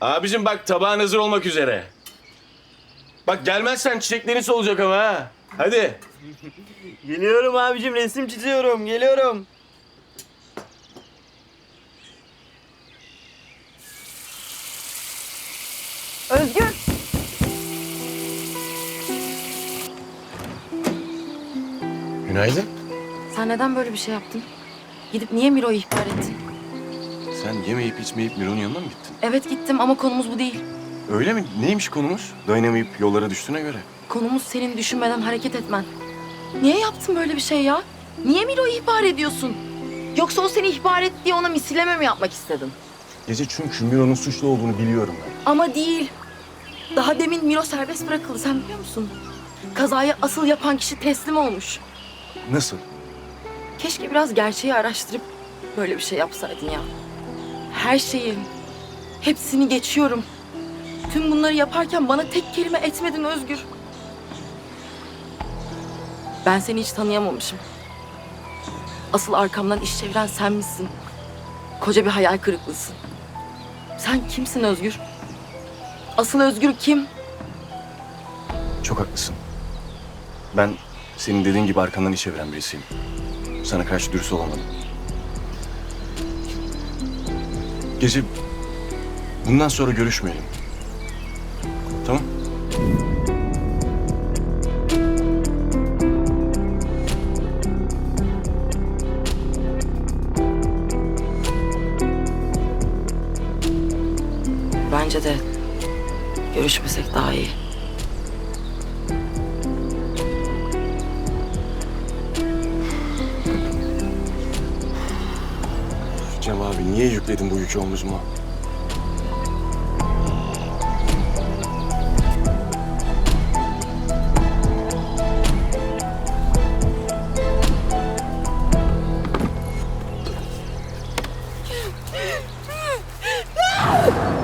Abicim bak tabağın hazır olmak üzere. Bak gelmezsen çiçeklerin solacak ama ha. Hadi. Geliyorum abicim resim çiziyorum. Geliyorum. Özgür. Günaydın. Sen neden böyle bir şey yaptın? Gidip niye Miro'yu ihbar ettin? Sen yemeyip içmeyip Miro'nun yanına mı gittin? Evet gittim ama konumuz bu değil. Öyle mi? Neymiş konumuz? Dayanamayıp yollara düştüğüne göre. Konumuz senin düşünmeden hareket etmen. Niye yaptın böyle bir şey ya? Niye Miro'yu ihbar ediyorsun? Yoksa o seni ihbar etti diye ona misilleme mi yapmak istedin? Gece çünkü Miro'nun suçlu olduğunu biliyorum ben. Ama değil. Daha demin Miro serbest bırakıldı sen biliyor musun? Kazayı asıl yapan kişi teslim olmuş. Nasıl? Keşke biraz gerçeği araştırıp böyle bir şey yapsaydın ya. Her şeyi, hepsini geçiyorum. Tüm bunları yaparken bana tek kelime etmedin Özgür. Ben seni hiç tanıyamamışım. Asıl arkamdan iş çeviren sen misin? Koca bir hayal kırıklığısın. Sen kimsin Özgür? Asıl Özgür kim? Çok haklısın. Ben senin dediğin gibi arkandan iş çeviren birisiyim. Sana karşı dürüst olamadım. Gece bundan sonra görüşmeyelim. Tamam? Bence de görüşmesek daha iyi. Cem abi niye yükledin bu yükü omuzuma? No!